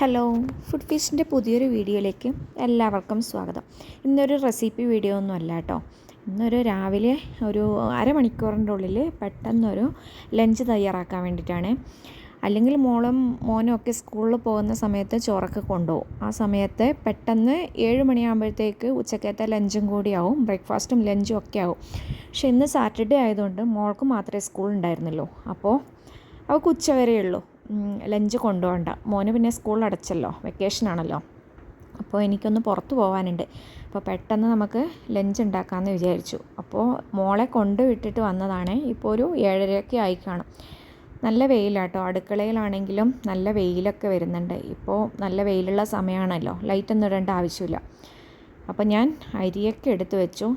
Hello food ഫീസ്റ്റിന്റെ പുതിയൊരു വീഡിയോയിലേക്ക് എല്ലാവർക്കും സ്വാഗതം. ഇന്നൊരു റെസിപ്പി വീഡിയോ ഒന്നും അല്ല കേട്ടോ. ഇന്നൊരു രാവിലെ ഒരു അരമണിക്കൂറിന്റെ ഉള്ളിൽ പെട്ടെന്നൊരു ലഞ്ച് തയ്യാറാക്കാൻ വേണ്ടിയിട്ടാണ്. അല്ലെങ്കിൽ മോളും മോനും ഒക്കെ സ്കൂളിൽ പോകുന്ന സമയത്ത് ചോറൊക്കെ കൊണ്ടുപോകും. ആ സമയത്ത് പെട്ടെന്ന് ഏഴ് മണിയാകുമ്പോഴത്തേക്ക് ഉച്ചക്കത്തെ ലഞ്ചും കൂടിയാവും ബ്രേക്ക്ഫാസ്റ്റും ലഞ്ചും ഒക്കെ ആവും. പക്ഷെ ഇന്ന് സാറ്റർഡേ ആയതുകൊണ്ട് മോൾക്ക് മാത്രമേ സ്കൂൾ ഉണ്ടായിരുന്നുള്ളൂ. അപ്പോൾ അവൾക്ക് ഉച്ച വരെയുള്ളൂ ലഞ്ച് കൊണ്ടുപോകണ്ട. മോന് പിന്നെ സ്കൂൾ അടച്ചല്ലോ വെക്കേഷനാണല്ലോ അപ്പോൾ എനിക്കൊന്ന് പുറത്ത് പോകാനുണ്ട്. അപ്പോൾ പെട്ടെന്ന് നമുക്ക് ലഞ്ച് ഉണ്ടാക്കാമെന്ന് വിചാരിച്ചു. അപ്പോൾ മോളെ കൊണ്ട് വിട്ടിട്ട് വന്നതാണ്. ഇപ്പോൾ ഒരു ഏഴരയൊക്കെ ആയി കാണും. നല്ല വെയിലാട്ടോ. അടുക്കളയിലാണെങ്കിലും നല്ല വെയിലൊക്കെ വരുന്നുണ്ട്. ഇപ്പോൾ നല്ല വെയിലുള്ള സമയമാണല്ലോ. ലൈറ്റൊന്നും ഇടേണ്ട ആവശ്യമില്ല. അപ്പോൾ ഞാൻ അരിയൊക്കെ എടുത്തു വെച്ചു.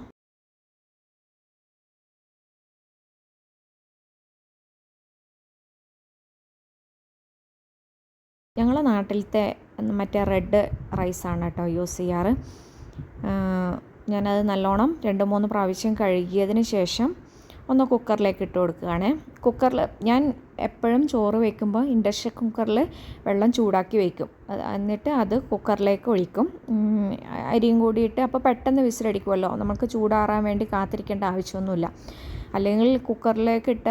ഞങ്ങളെ നാട്ടിലത്തെ മറ്റേ റെഡ് റൈസാണ് കേട്ടോ യൂസ് ചെയ്യാറ്. ഞാനത് നല്ലോണം രണ്ട് മൂന്ന് പ്രാവശ്യം കഴുകിയതിന് ശേഷം ഒന്ന് കുക്കറിലേക്ക് ഇട്ട് കൊടുക്കുകയാണ്. കുക്കറിൽ ഞാൻ എപ്പോഴും ചോറ് വയ്ക്കുമ്പോൾ ഇൻഡക്ഷൻ കുക്കറിൽ വെള്ളം ചൂടാക്കി വയ്ക്കും എന്നിട്ട് അത് കുക്കറിലേക്ക് ഒഴിക്കും. അരിയും കൂടിയിട്ട് അപ്പോൾ പെട്ടെന്ന് വിസിലടിക്കുമല്ലോ. നമുക്ക് ചൂടാറാൻ വേണ്ടി കാത്തിരിക്കേണ്ട ആവശ്യമൊന്നുമില്ല. അല്ലെങ്കിൽ കുക്കറിലേക്ക് ഇട്ട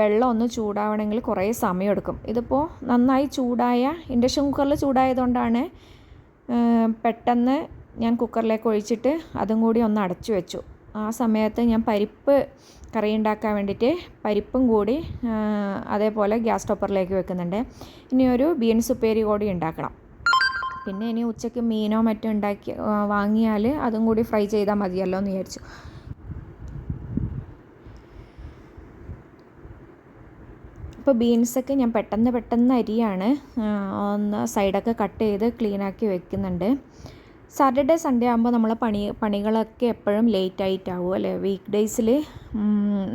വെള്ളം ഒന്ന് ചൂടാവണമെങ്കിൽ കുറേ സമയമെടുക്കും. ഇതിപ്പോൾ നന്നായി ചൂടായ ഇൻഡക്ഷൻ കുക്കറിൽ ചൂടായതുകൊണ്ടാണ് പെട്ടെന്ന് ഞാൻ കുക്കറിലേക്ക് ഒഴിച്ചിട്ട് അതും കൂടി ഒന്ന് അടച്ചു വെച്ചു. ആ സമയത്ത് ഞാൻ പരിപ്പ് കറി ഉണ്ടാക്കാൻ വേണ്ടിയിട്ട് പരിപ്പും കൂടി അതേപോലെ ഗ്യാസ് ടോപ്പറിലേക്ക് വെക്കുന്നുണ്ട്. ഇനി ഒരു ബീൻസ് ഉപ്പേരി കൂടി ഉണ്ടാക്കണം. പിന്നെ ഇനി ഉച്ചയ്ക്ക് മീനോ മറ്റോ ഉണ്ടാക്കി വാങ്ങിയാൽ അതും കൂടി ഫ്രൈ ചെയ്താൽ മതിയല്ലോ എന്ന് വിചാരിച്ചു. ഇപ്പോൾ ബീൻസൊക്കെ ഞാൻ പെട്ടെന്ന് പെട്ടെന്ന് അരിയാണ്. ഒന്ന് സൈഡൊക്കെ കട്ട് ചെയ്ത് ക്ലീനാക്കി വെക്കുന്നുണ്ട്. സാറ്റർഡേ സൺഡേ ആകുമ്പോൾ നമ്മളെ പണി പണികളൊക്കെ എപ്പോഴും ലേറ്റ് ആയിട്ടാവും അല്ലേ? വീക്ക് ഡേയ്സിൽ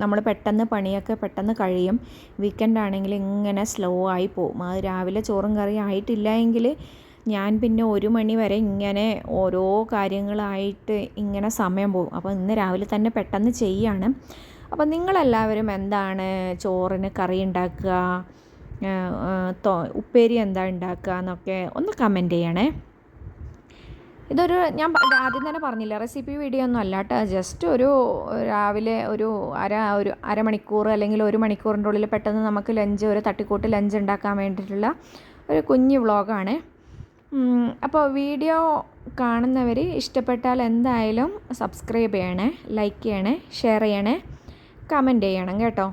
നമ്മൾ പെട്ടെന്ന് പണിയൊക്കെ പെട്ടെന്ന് കഴിയും. വീക്കെൻഡ് ആണെങ്കിൽ ഇങ്ങനെ സ്ലോ ആയി പോകും അത് രാവിലെ ചോറും കറിയും ആയിട്ടില്ല എങ്കിൽ ഞാൻ പിന്നെ ഒരു മണി വരെ ഇങ്ങനെ ഓരോ കാര്യങ്ങളായിട്ട് ഇങ്ങനെ സമയം പോകും അപ്പോൾ ഇന്ന് രാവിലെ തന്നെ പെട്ടെന്ന് ചെയ്യാണ്. അപ്പോൾ നിങ്ങളെല്ലാവരും എന്താണ് ചോറിന് കറി ഉണ്ടാക്കുക ഉപ്പേരി എന്താ ഉണ്ടാക്കുക എന്നൊക്കെ ഒന്ന് കമന്റ് ചെയ്യണേ. ഇതൊരു ഞാൻ ആദ്യം തന്നെ പറഞ്ഞില്ല റെസിപ്പി വീഡിയോ ഒന്നും അല്ല കേട്ടോ ജസ്റ്റ് ഒരു രാവിലെ ഒരു അര ഒരു അരമണിക്കൂർ അല്ലെങ്കിൽ ഒരു മണിക്കൂറിന്റെ ഉള്ളിൽ പെട്ടെന്ന് നമുക്ക് ലഞ്ച് ഒരു തട്ടിക്കൂട്ട് ലഞ്ച് ഉണ്ടാക്കാൻ വേണ്ടിയിട്ടുള്ള ഒരു കുഞ്ഞു വ്ളോഗാണ്. അപ്പോൾ വീഡിയോ കാണുന്നവർ ഇഷ്ടപ്പെട്ടാൽ എന്തായാലും സബ്സ്ക്രൈബ് ചെയ്യണേ ലൈക്ക് ചെയ്യണേ ഷെയർ ചെയ്യണേ. കമന്റ് ചെയ്യണം കേട്ടോ.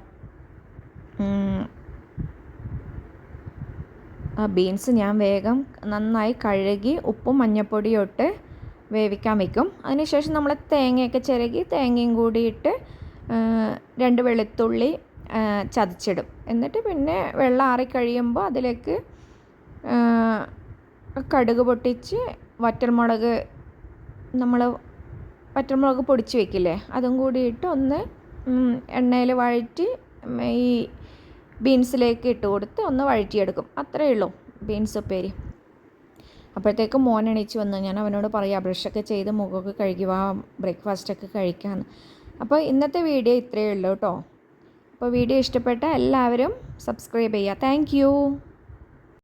ആ ബീൻസ് ഞാൻ വേഗം നന്നായി കഴുകി ഉപ്പും മഞ്ഞൾപ്പൊടിയും ഇട്ട് വേവിക്കാൻ വെക്കും. അതിനുശേഷം നമ്മൾ തേങ്ങയൊക്കെ ചിരകി തേങ്ങയും കൂടി ഇട്ട് രണ്ട് വെളുത്തുള്ളി ചതച്ചിടും. എന്നിട്ട് പിന്നെ വെള്ളം ആറിക്കഴിയുമ്പോൾ അതിലേക്ക് കടുക് പൊട്ടിച്ച് വറ്റൽമുളക് നമ്മൾ വറ്റൽമുളക് പൊടിച്ച് വെക്കില്ലേ അതും കൂടി ഇട്ട് ഒന്ന് എണ്ണയിൽ വഴറ്റി ഈ ബീൻസിലേക്ക് ഇട്ട് കൊടുത്ത് ഒന്ന് വഴറ്റിയെടുക്കും. അത്രയേ ഉള്ളൂ ബീൻസ് ഉപ്പേരി. അപ്പോഴത്തേക്കും മോൻ എണീച്ച് വന്നു. ഞാൻ അവനോട് പറയാം ബ്രഷൊക്കെ ചെയ്ത് മുഖമൊക്കെ കഴുകി വാ ബ്രേക്ക്ഫാസ്റ്റൊക്കെ കഴിക്കാമെന്ന് അപ്പോൾ ഇന്നത്തെ വീഡിയോ ഇത്രയേ ഉള്ളൂ കേട്ടോ. അപ്പോൾ വീഡിയോ ഇഷ്ടപ്പെട്ട എല്ലാവരും സബ്സ്ക്രൈബ് ചെയ്യുക. താങ്ക്